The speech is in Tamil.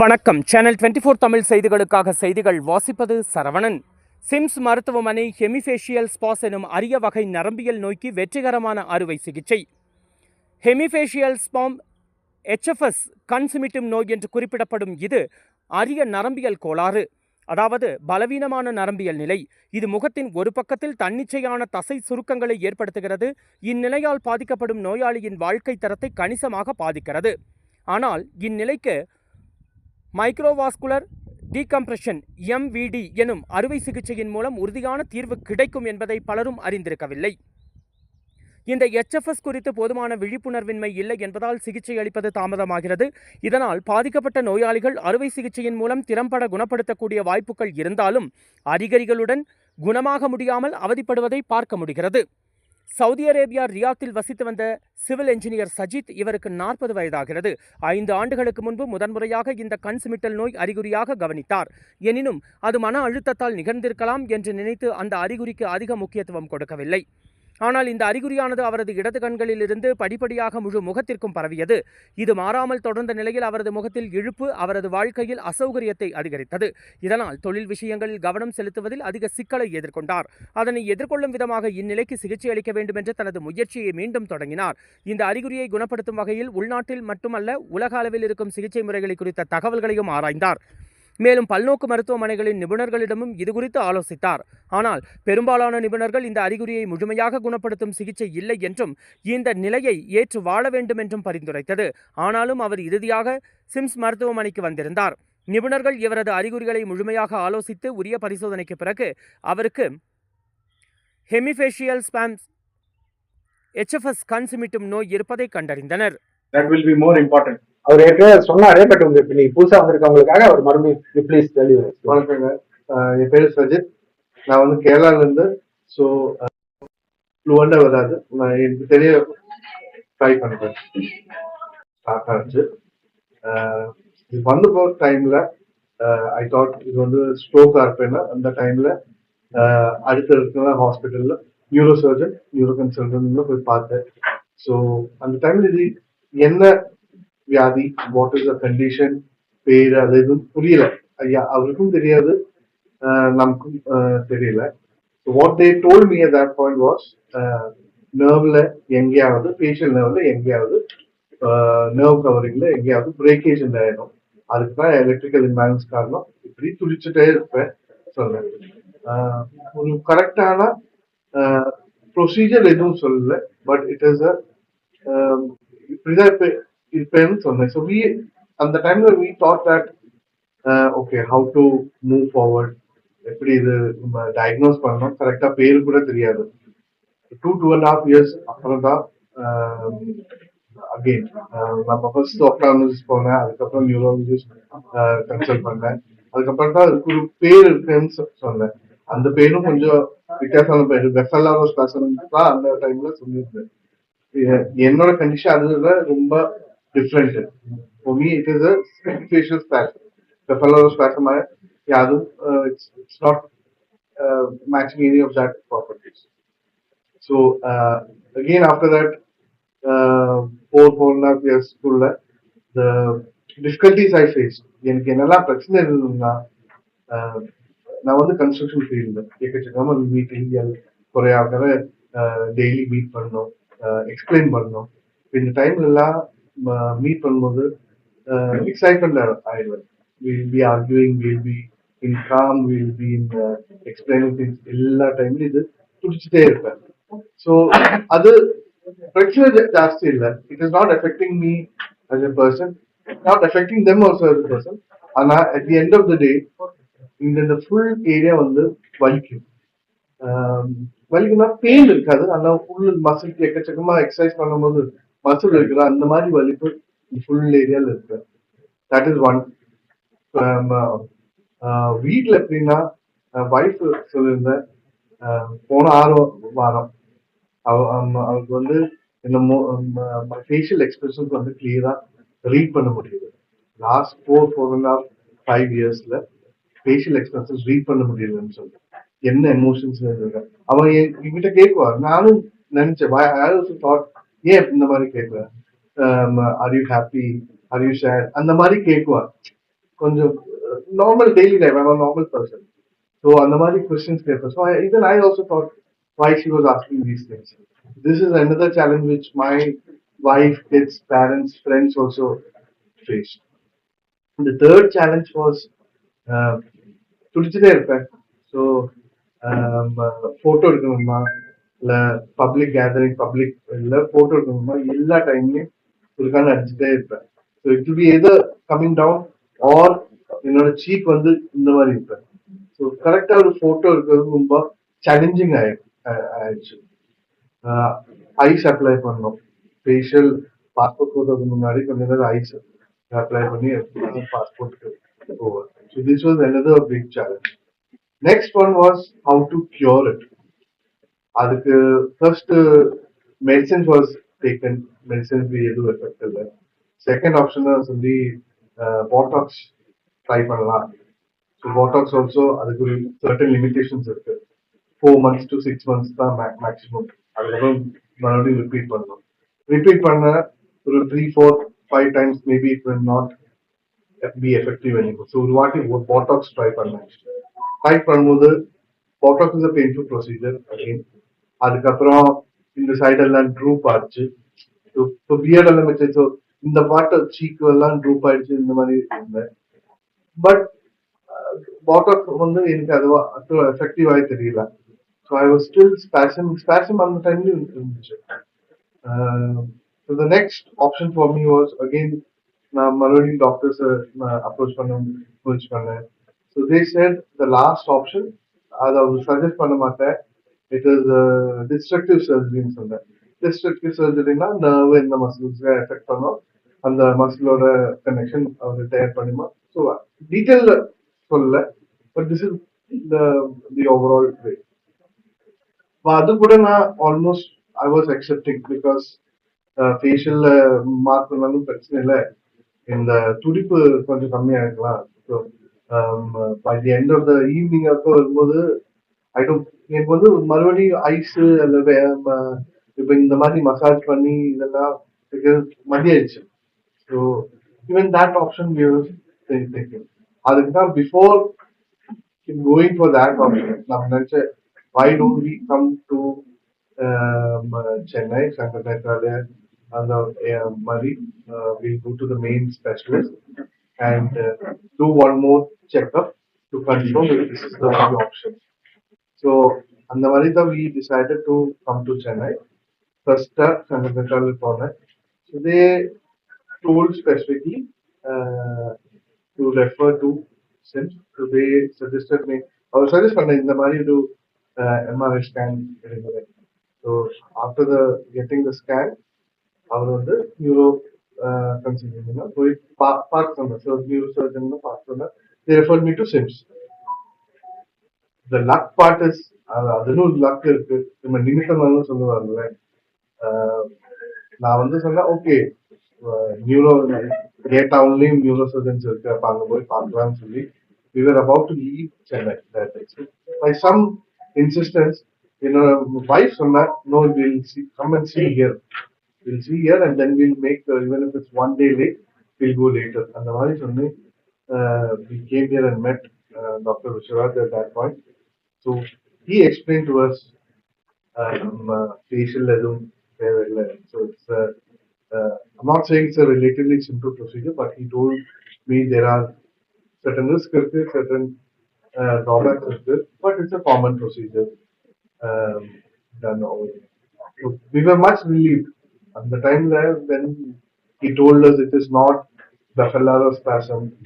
வணக்கம். சேனல் டுவெண்ட்டி ஃபோர் தமிழ் செய்திகளுக்காக செய்திகள் வாசிப்பது சரவணன். சிம்ஸ் மருத்துவமனை ஹெமிஃபேஷியல் ஸ்பாஸ் எனும் அரிய வகை நரம்பியல் நோய்க்கு வெற்றிகரமான அறுவை சிகிச்சை. ஹெமிஃபேஷியல் ஸ்பாம் எச்எஃப்எஸ் கண் சிமிட்டும் நோய் என்று குறிப்பிடப்படும் இது அரிய நரம்பியல் கோளாறு. அதாவது பலவீனமான நரம்பியல் நிலை. இது முகத்தின் ஒரு பக்கத்தில் தன்னிச்சையான தசை சுருக்கங்களை ஏற்படுத்துகிறது. இந்நிலையால் பாதிக்கப்படும் நோயாளியின் வாழ்க்கை தரத்தை கணிசமாக பாதிக்கிறது. ஆனால் இந்நிலைக்கு மைக்ரோவாஸ்குலர் டீகம்ப்ரெஷன் எம்விடி எனும் அறுவை சிகிச்சையின் மூலம் உறுதியான தீர்வு கிடைக்கும் என்பதை பலரும் அறிந்திருக்கவில்லை. இந்த எச்எஃப்எஸ் குறித்து போதுமான விழிப்புணர்வின்மை இல்லை என்பதால் சிகிச்சை அளிப்பது தாமதமாகிறது. இதனால் பாதிக்கப்பட்ட நோயாளிகள் அறுவை சிகிச்சையின் மூலம் திறம்பட குணப்படுத்தக்கூடிய வாய்ப்புகள் இருந்தாலும் அறிகுறிகளுடன் குணமாக முடியாமல் அவதிப்படுவதை பார்க்க முடிகிறது. சவுதி அரேபியா ரியாத்தில் வசித்து வந்த சிவில் என்ஜினியர் சஜித் இவருக்கு நாற்பது வயதாகிறது. ஐந்து ஆண்டுகளுக்கு முன்பு முதன்முறையாக இந்த கண் சிமிட்டல் நோய் அறிகுறியாக கவனித்தார். எனினும் அது மன அழுத்தத்தால் நிகழ்ந்திருக்கலாம் என்று நினைத்து அந்த அறிகுறிக்கு அதிக முக்கியத்துவம் கொடுக்கவில்லை. ஆனால் இந்த அறிகுறியானது அவரது இடது கண்களில் இருந்து படிப்படியாக முழு முகத்திற்கும் பரவியது. இது மாறாமல் தொடர்ந்த நிலையில் அவரது முகத்தில் இழுப்பு அவரது வாழ்க்கையில் அசௌகரியத்தை அதிகரித்தது. இதனால் தொழில் விஷயங்களில் கவனம் செலுத்துவதில் அதிக சிக்கலை எதிர்கொண்டார். அதனை எதிர்கொள்ளும் விதமாக இந்நிலைக்கு சிகிச்சை அளிக்க வேண்டும் என்று தனது முயற்சியை மீண்டும் தொடங்கினார். இந்த அறிகுறியை குணப்படுத்தும் வகையில் உள்நாட்டில் மட்டுமல்ல உலக அளவில் இருக்கும் சிகிச்சை முறைகளை குறித்த தகவல்களையும் ஆராய்ந்தார். மேலும் பல்நோக்கு மருத்துவமனைகளின் நிபுணர்களிடமும் இதுகுறித்து ஆலோசித்தார். ஆனால் பெரும்பாலான நிபுணர்கள் இந்த அறிகுறியை முழுமையாக குணப்படுத்தும் சிகிச்சை இல்லை என்றும் இந்த நிலையை ஏற்று வாழ வேண்டும் என்றும் பரிந்துரைத்தது. ஆனாலும் அவர் இறுதியாக சிம்ஸ் மருத்துவமனைக்கு வந்திருந்தார். நிபுணர்கள் இவரது அறிகுறிகளை முழுமையாக ஆலோசித்து உரிய பரிசோதனைக்கு பிறகு அவருக்கு ஹெமிஃபேஷியல் ஸ்பாம்ஸ் எச்எஃப்எஸ் கண் சிமிட்டும் நோய் இருப்பதை கண்டறிந்தனர். That will be more important. அவர் ஏற்கனவே சொன்னாரே பட் உங்க இப்ப நீங்க புதுசா வந்திருக்கவங்களுக்காக அவர் மறுபடியும் ப்ளீஸ் தெளிவு வணக்கங்க. என் பேர் சஜித். நான் வந்து கேரளால இருந்து ஸோ ஃப்ளூவெண்டா வராது. நான் எனக்கு தெரிய ட்ரை பண்ணுறேன் ஸ்டார்ட் ஆச்சு. இது வந்து போகிற டைம்ல ஐ தாட் இது வந்து ஸ்ட்ரோக்கா இருப்பேன்னா அந்த டைம்ல அடுத்த இருக்கிற ஹாஸ்பிட்டல்ல நியூரோ சர்ஜன் நியூரோ கன்சல்டன்ட் போய் பார்த்தேன். ஸோ அந்த டைம்ல இது என்ன வியாதி வாட் இஸ் த கண்டிஷன் பேர் அது எதுவும் புரியல. ஐயா அவருக்கும் தெரியாது. நமக்கும் தெரியல. What they told me at that point was நர்வ்ல எங்கேயாவது ஃபேஷியல் நர்வ்ல எங்கேயாவது நர்வ் கவரிங்ல எங்கேயாவது பிரேக்கேஜ் ஆயிடும் அதுக்கு தான் எலக்ட்ரிக்கல் இம்பேலன்ஸ் காரணம். இப்படி துடிச்சுட்டே இருப்பேன் சொன்னேன் ஒரு கரெக்டான ப்ரொசீஜர் எதுவும் சொல்லல. பட் இட் இஸ் அ இப்படிதான் இப்ப இருப்பேன்னு சொன்னேன் ஸோ வி அந்த டைம்ல we thought that okay how to move forward எப்படி இது நம்ம டயக்னோஸ் பண்ணணும்? கரெக்டா பேரு கூட தெரியாது. Two two and half years அப்புறம் தான் அகெயின் நம்ம ஃபர்ஸ்ட் ஆப்டாலஜிஸ்ட் போனேன் அதுக்கப்புறம் நியூரோலஜிஸ்ட் கன்சல்ட் uh, பண்ணேன். அதுக்கப்புறம் தான் அதுக்கு ஒரு பேர் இருக்குன்னு சொன்னேன். அந்த பேரும் கொஞ்சம் வித்தியாசமான பேர். வெஃபல்லாரோ பேசணும் தான் அந்த டைம்ல சொல்லியிருந்தேன். என்னோட கண்டிஷன் அதுல ரொம்ப different for me it is a facial the fellow was yeah அதுவும் uh, it's, it's not uh, matching any of that properties so uh, again after that uh, four four and a half years the difficulties I faced எனக்கு என்னெல்லாம் பிரச்சனை இருந்ததுன்னா நான் வந்து கன்ஸ்ட்ரக்ஷன் ஃபீல்டு எக்கச்சக்கமா மீட்டிங் குறையாக டெய்லி மீட் பண்ணணும் எக்ஸ்பிளைன் பண்ணணும் இந்த டைம்லலாம் Uh, மீட் பண்ணும்போது எக்ஸைட்மெண்ட் ஆயிடுவேன் will be arguing will be in calm will be in explaining things எல்லா டைம்லயும் இது துடிச்சுட்டே இருப்பேன். ஸோ அது பிரச்சனை ஜாஸ்தி இல்லை. It is not affecting me as a person not affecting them also as a person. ஆனா at the end of the day இந்த இந்த ஃபுல் ஏரியா வந்து வலிக்கும். ஆம், வலிக்கும்னா பெயின் இருக்காது. ஆனா ஃபுல் மசில் எக்கச்சக்கமா எக்ஸசைஸ் பண்ணும்போது பஸ்ஸில் இருக்கிற அந்த மாதிரி வலிப்பு ஃபுல் ஏரியால இருக்கு. தட் இஸ் ஒன் வீட்டில் எப்படின்னா ஒய்ஃப் சொல்லியிருந்தேன் போன ஆறு வாரம். அவ அம், வந்து இந்த ஃபேஷியல் எக்ஸ்பிரஷன்ஸ் வந்து கிளியரா ரீட் பண்ண முடியுது. Last four four and half five இயர்ஸ்ல ஃபேஷியல் எக்ஸ்பிரஷன்ஸ் ரீட் பண்ண முடியலன்னு சொல்லி என்ன எமோஷன்ஸ் அவன் என்கிட்ட கேட்குவான் நானும் நினைச்சேன். தாட் ஏன் இந்த மாதிரி கேட்குறேன் are you happy are you share அந்த மாதிரி கேட்குவான் கொஞ்சம் normal daily life I'm normal person so அந்த மாதிரி கொஸ்டின்ஸ் கேட்பேன் so even I also thought why she was asking these things. This is another challenge which my wife, kids, parents, friends also faced. The third challenge was uh, துடிச்சுட்டே இருப்பேன் ஸோ ஃபோட்டோ எடுக்கணுமா இல்லை பப்ளிக் கேதரிங் பப்ளிக் இல்லை ஃபோட்டோ எடுக்கணுமா. எல்லா டைம்லையும் உங்களுக்கான அடிச்சுட்டே இருப்பேன். So it be either coming down or என்னோட சீக் வந்து இந்த மாதிரி இருப்பேன். ஸோ கரெக்டாக ஒரு ஃபோட்டோ இருக்கிறது ரொம்ப சேலஞ்சிங் ஆயிடுச்சு. ஆயிடுச்சு ஐஸ் அப்ளை பண்ணோம் ஃபேஷியல் பாஸ்போர்ட் போடுறதுக்கு முன்னாடி கொஞ்ச நேரம் ஐஸ் அப்ளை பண்ணி பாஸ்போர்ட்டுக்கு போவேன் so this was another big challenge next one was how to cure it அதுக்கு first medicines was taken medicines எதுவும் எஃபெக்ட் இல்லை. செகண்ட் ஆப்ஷன் சொல்லி பாட்டாக்ஸ் ட்ரை பண்ணலாம். ஸோ பாட்டாக்ஸ் ஆல்சோ அதுக்கு ஒரு சர்டன் லிமிடேஷன்ஸ் இருக்கு. Four months to six months தான் மேக்ஸிமம் அதுக்கப்புறம் மறுபடியும் ரிப்பீட் பண்ணணும் ரிப்பீட் பண்ண ஒரு three four five times maybe it will not be effective anymore. So ஒரு வாட்டி பாட்டாக்ஸ் ட்ரை பண்ணேன் ட்ரை பண்ணும்போது botox is a painful procedure again அதுக்கப்புறம் இந்த சைடெல்லாம் ட்ரூப் ஆச்சு. இப்போ பியர்ட் எல்லாம் வச்சு ஸோ இந்த பாட்டு சீக்கு எல்லாம் ட்ரூப் ஆயிடுச்சு இந்த மாதிரி இருந்தேன். பட் பாட்டாக்ஸ் uh, வந்து எனக்கு அது எஃபெக்டிவாகவே தெரியல. So I was still spasm spasm அந்த டைம்லையும் இருந்துச்சு. So the next option for me was again நான் மறுபடியும் டாக்டர்ஸை நான் அப்ரோச் பண்ண முயற்சி பண்ணேன். So they said the last option அதை அவங்க சஜஸ்ட் பண்ண மாட்டேன். இட் இஸ் டிஸ்ட்ரக்டிவ் சர்ஜரின்னு சொன்னேன். டிஸ்ட்ரக்டிவ் சர்ஜரினா நர்வ் இந்த மசில்ஸ்க்கு எஃபெக்ட் பண்ணும் அந்த மசிலோட கனெக்ஷன் அவர் டயர் பண்ணுமா ஸோ டீட்டெயில் சொல்லல but this is the the overall way அது கூட நான் almost I was accepting because ஃபேஷியல்ல mark பண்ணாலும் பிரச்சனை இல்லை. இந்த துடிப்பு கொஞ்சம் கம்மியா இருக்கலாம் so by the end of the evening அப்போ வரும்போது ஐ டோன்ட் எனக்கு வந்து மறுபடியும் ஐஸ் அல்லது இப்போ இந்த மாதிரி மசாஜ் பண்ணி இதெல்லாம் மதியாயிடுச்சு so even that option taking அதுக்கு தான் before going for that option நம்ம நினைச்சேன் why don't we come to um, uh, Chennai, Sankarnakaraya, and the uh, Murray, uh, we'll go to the main specialist and uh, do one more checkup So, அந்த மாதிரி தான் we decided to come to Chennai. First up, Sankarnakaraya போனேன். So they told specifically uh, to refer to SIMS. So they suggested me, அவர் சஜஸ்ட் பண்ண இந்த மாதிரி ஒரு எம்ஆர்ஐ ஸ்கேன் எடுக்கிறது so after the getting the scan அவர் வந்து நியூரோ கன்சல்டன்ட்னா போய் பா பார்க்க சொன்னார் ஸோ நியூரோ சர்ஜன் பார்க்க சொன்னார் they refer me to SIMS இந்த லக் பார்ட் இஸ் அதுன்னு ஒரு லக் இருக்கு நம்ம நிமிஷம் சொல்லுவாங்க நான் வந்து சொன்னா ஓகே நியூரோ டேட்டாவுலயும் நியூரோ சர்ஜன்ஸ் இருக்கு அப்ப அங்க போய் பார்க்கலாம்னு சொல்லி we were about to leave Chennai by some insistence என்னோட வைஃப் சொன்னா no we'll see come and see here we'll see here and then we'll make even if it's one day late we'll go later அந்த மாதிரி சொன்னேன் we came here and met doctor Viswanath at that point So he explained to us uh, um, uh, facialism. So it's, uh, uh, I'm not saying it's a relatively simple procedure, but he told me there are certain risks, certain uh, drawbacks, but it's a common procedure um, done over here. So we were much relieved. At the time when he told us it is not the Bacillus spasm,